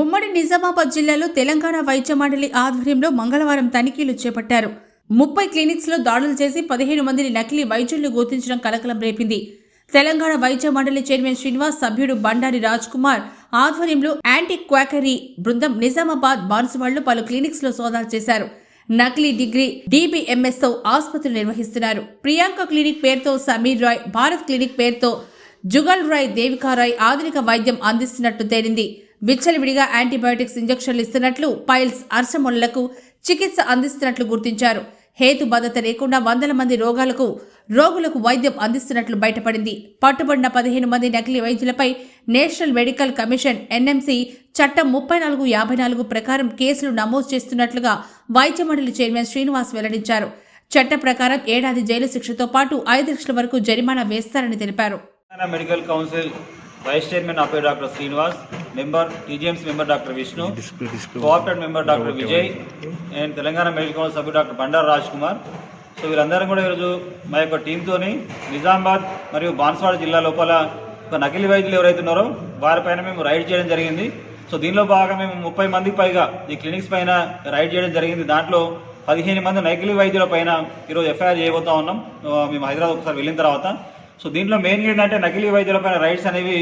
ఉమ్మడి నిజామాబాద్ జిల్లాలో తెలంగాణ వైద్య మండలి ఆధ్వర్యంలో మంగళవారం తనిఖీలు చేపట్టారు. ముప్పై క్లినిక్స్లో దాడులు చేసి పదిహేను మందిని నకిలీ వైద్యులను గుర్తించడం కలకలం రేపింది. తెలంగాణ వైద్య మండలి చైర్మన్ శ్రీనివాస్ సభ్యుడు బండారి రాజ్ కుమార్ ఆధ్వర్యంలో యాంటీ క్వాకరీ బృందం నిజామాబాద్ బాన్సువాళ్ళు పలు క్లినిక్స్లో సోదాలు చేశారు. నకిలీ డిగ్రీ డీబీఎంఎస్తో ఆసుపత్రులు నిర్వహిస్తున్నారు. ప్రియాంక క్లినిక్ పేరుతో సమీర్ రాయ్ భారత్ క్లినిక్ పేరుతో జుగల్ రాయ్ దేవికారాయ్ ఆధునిక వైద్యం అందిస్తున్నట్టు తేలింది. విచ్చలవిడిగా యాంటీబయాటిక్స్ ఇంజెక్షన్లు ఇస్తున్నట్లు పైల్స్ అర్సములకు చికిత్స అందిస్తున్నట్లు గుర్తించారు. హేతుబద్ధత లేకుండా వందల మంది రోగాలకు రోగులకు వైద్యం అందిస్తున్నట్లు బయటపడింది. పట్టుబడిన పదిహేను మంది నకిలీ వైద్యులపై నేషనల్ మెడికల్ కమిషన్ ఎన్ఎంసీ చట్టం ముప్పై నాలుగు యాభై నాలుగు ప్రకారం కేసులు నమోదు చేస్తున్నట్లుగా వైద్య మండలి చైర్మన్ శ్రీనివాస్ వెల్లడించారు. చట్ట ప్రకారం ఏడాది జైలు శిక్షతో పాటు ఐదు లక్షల వరకు జరిమానా వేస్తారని తెలిపారు. Medical council vice chairman of doctor Srinivas member TGMC member doctor Vishnu coopted member doctor Vijay and Telangana medical council సభ్యుడు డాక్టర్ బండారు రాజ్ కుమార్ సో వీళ్ళందరం కూడా ఈరోజు మా యొక్క టీంతోని నిజామాబాద్ మరియు బాన్స్వాడ జిల్లా లోపల ఒక నకిలీ వైద్యులు ఎవరైతే ఉన్నారో వారిపైన మేము రైడ్ చేయడం జరిగింది. సో దీనిలో భాగంగా మేము ముప్పై మందికి పైగా ఈ క్లినిక్స్ పైన రైడ్ చేయడం జరిగింది. దాంట్లో పదిహేను మంది నకిలీ వైద్యుల పైన ఈరోజు ఎఫ్ఐఆర్ చేయబోతా ఉన్నాం. మేము హైదరాబాద్ ఒకసారి వెళ్ళిన తర్వాత. సో దీంట్లో మెయిన్ ఏంటంటే నకిలీ వైద్యులపైన రైడ్స్ అనేవి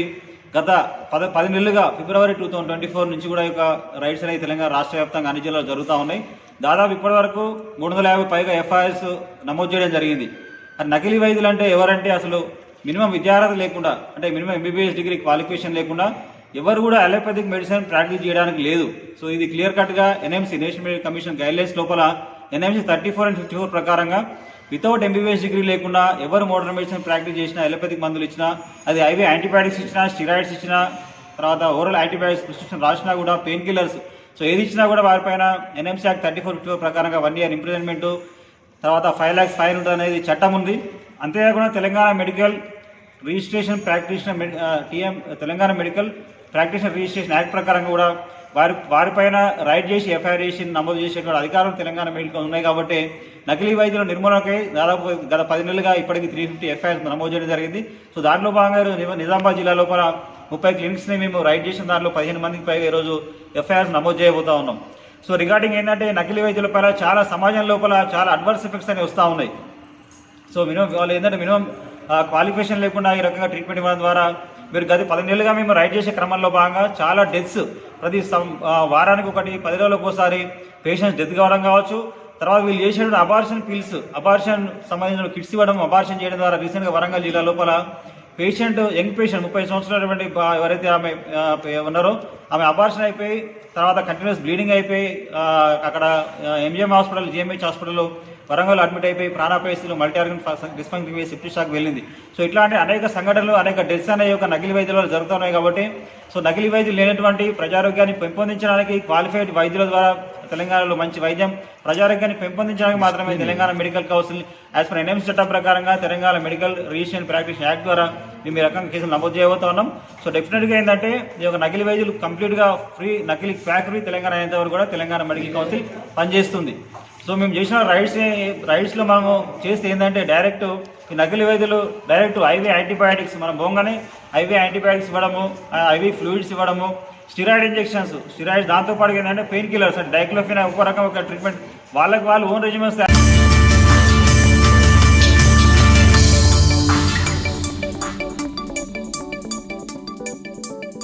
గత పద పది నెలలుగా February two thousand twenty four నుంచి కూడా ఈ యొక్క రైడ్స్ అనేవి తెలంగాణ రాష్ట్ర వ్యాప్తంగా అన్ని జిల్లాలు జరుగుతూ ఉన్నాయి. దాదాపు ఇప్పటి వరకు మూడు వందల యాభై పైగా ఎఫ్ఐఆర్స్ నమోదు చేయడం జరిగింది. మరి నకిలీ వైద్యులు అంటే ఎవరంటే అసలు మినిమం విద్యార్హత లేకుండా అంటే మినిమం ఎంబీబీఎస్ డిగ్రీ క్వాలిఫికేషన్ లేకుండా ఎవరు కూడా అలోపతిక్ మెడిసిన్ ప్రాక్టీస్ చేయడానికి లేదు. సో ఇది క్లియర్ కట్గా NMC national medical commission guidelines లోపల NMC thirty four and fifty four ప్రకారంగా వితౌట్ ఎంబీబీఎస్ డిగ్రీ లేకుండా ఎవరు మోడర్న్ మెడిసిన్ ప్రాక్టీస్ చేసినా ఎలోపతిక్ మందులు ఇచ్చినా అది ఐవీ యాంటీబయాటిక్స్ ఇచ్చినా స్టిరాయిడ్స్ ఇచ్చినా తర్వాత ఓరల్ యాంటీబయాటిక్స్ ప్రిస్క్రిప్షన్ రాసినా కూడా పెయిన్ కిల్లర్స్ సో ఏది ఇచ్చినా కూడా వారిపైన NMC act thirty four fifty four ప్రకారంగా వన్ ఇయర్ ఇంప్రిజన్మెంట్ తర్వాత ఫైవ్ ల్యాక్స్ ఫైన్ ఉంటుంది అనేది చట్టం ఉంది. అంతేకాకుండా Telangana medical registration practitioner TM Telangana medical practitioner registration act ప్రకారం కూడా వారి వారిపైన రైడ్ చేసి ఎఫ్ఐఆర్ చేసి నమోదు చేసేటువంటి అధికారం తెలంగాణ మెడికల్ ఉన్నాయి కాబట్టి నకిలీ వైద్యుల నిర్మూలనకై దాదాపు గత పది నెలలుగా ఇప్పటికీ త్రీ ఫిఫ్టీ ఎఫ్ఐఆర్ నమోదు చేయడం జరిగింది. సో దాంట్లో భాగంగా నిజామాబాద్ జిల్లా లోపల ముప్పై క్లినిక్స్ని మేము రైడ్ చేసిన దాంట్లో పదిహేను మందికి పైగా ఈరోజు ఎఫ్ఐఆర్ నమోదు చేయబోతా ఉన్నాం. సో రిగార్డింగ్ ఏంటంటే నకిలీ వైద్యుల పైన చాలా సమాజం లోపల చాలా అడ్వర్స్ ఎఫెక్ట్స్ అనేవి వస్తూ ఉన్నాయి. సో మినిమం వాళ్ళు ఏంటంటే మినిమం క్వాలిఫికేషన్ లేకుండా ఈ రకంగా ట్రీట్మెంట్ ఇవ్వడం ద్వారా మీరు గది పది మేము రైడ్ చేసే క్రమంలో భాగంగా చాలా డెత్స్ ప్రతి సం- వారానికి ఒకటి పది రోజులకు ఒకసారి పేషెంట్స్ డెత్ కావడం కావచ్చు. తర్వాత వీళ్ళు చేసేటువంటి అబార్షన్ పిల్స్ అబార్షన్ సంబంధించిన కిట్స్ ఇవ్వడం అబార్షన్ చేయడం ద్వారా రీసెంట్గా వరంగల్ జిల్లా లోపల పేషెంట్ యంగ్ పేషెంట్ ముప్పై సంవత్సరాలటువంటి ఎవరైతే ఆమె ఉన్నారో ఆమె అబార్షన్ అయిపోయి తర్వాత కంటిన్యూస్ బ్లీడింగ్ అయిపోయి అక్కడ ఎంజిఎం హాస్పిటల్ జిఎంహెచ్ హాస్పిటల్లో వరంగల్ అడ్మిట్ అయిపోయి ప్రాణాపేస్తులు multi organ dysfunction septic shock వెళ్ళింది. సో ఇట్లాంటి అనేక సంఘటనలు అనేక డెత్స్ అనే ఒక నకిలీ వైద్యుల జరుగుతున్నాయి కాబట్టి సో నకిలీ వైద్యులు లేనటువంటి ప్రజారోగ్యాన్ని పెంపొందించడానికి క్వాలిఫైడ్ వైద్యుల ద్వారా తెలంగాణలో మంచి వైద్యం ప్రజారోగ్యాన్ని పెంపొందించడానికి మాత్రమే Telangana medical council as per NMC చట్టం ప్రకారంగా Telangana medical registration practice act ద్వారా మేము ఈ రకంగా కేసులు నమోదు చేయబోతా ఉన్నాం. సో డెఫినెట్గా ఏంటంటే ఈ యొక్క నకిలీ వైద్యులు కంప్లీట్గా ఫ్రీ నకిలీ ఫ్యాక్టరీ తెలంగాణ అయినంత వరకు కూడా తెలంగాణ మెడికల్ కౌన్సిల్ పనిచేస్తుంది. సో మేము చేసిన రైడ్స్ రైడ్స్లో మనము చేస్తే ఏంటంటే డైరెక్ట్ ఈ నకిలీ వైద్యులు డైరెక్ట్ ఐవీ యాంటీబయాటిక్స్ మనం పోగానే ఐవీ యాంటీబయాటిక్స్ ఇవ్వడము ఐవీ ఫ్లూయిడ్స్ ఇవ్వడము స్టిరాయిడ్ ఇంజెక్షన్స్ స్టిరాయిడ్స్ దాంతోపాటు ఏంటంటే పెయిన్ కిల్లర్స్ అంటే డైక్లోఫిన్ ఒక రకం ఒక ట్రీట్మెంట్ వాళ్ళకి వాళ్ళు ఓన్ రెజిమెంట్స్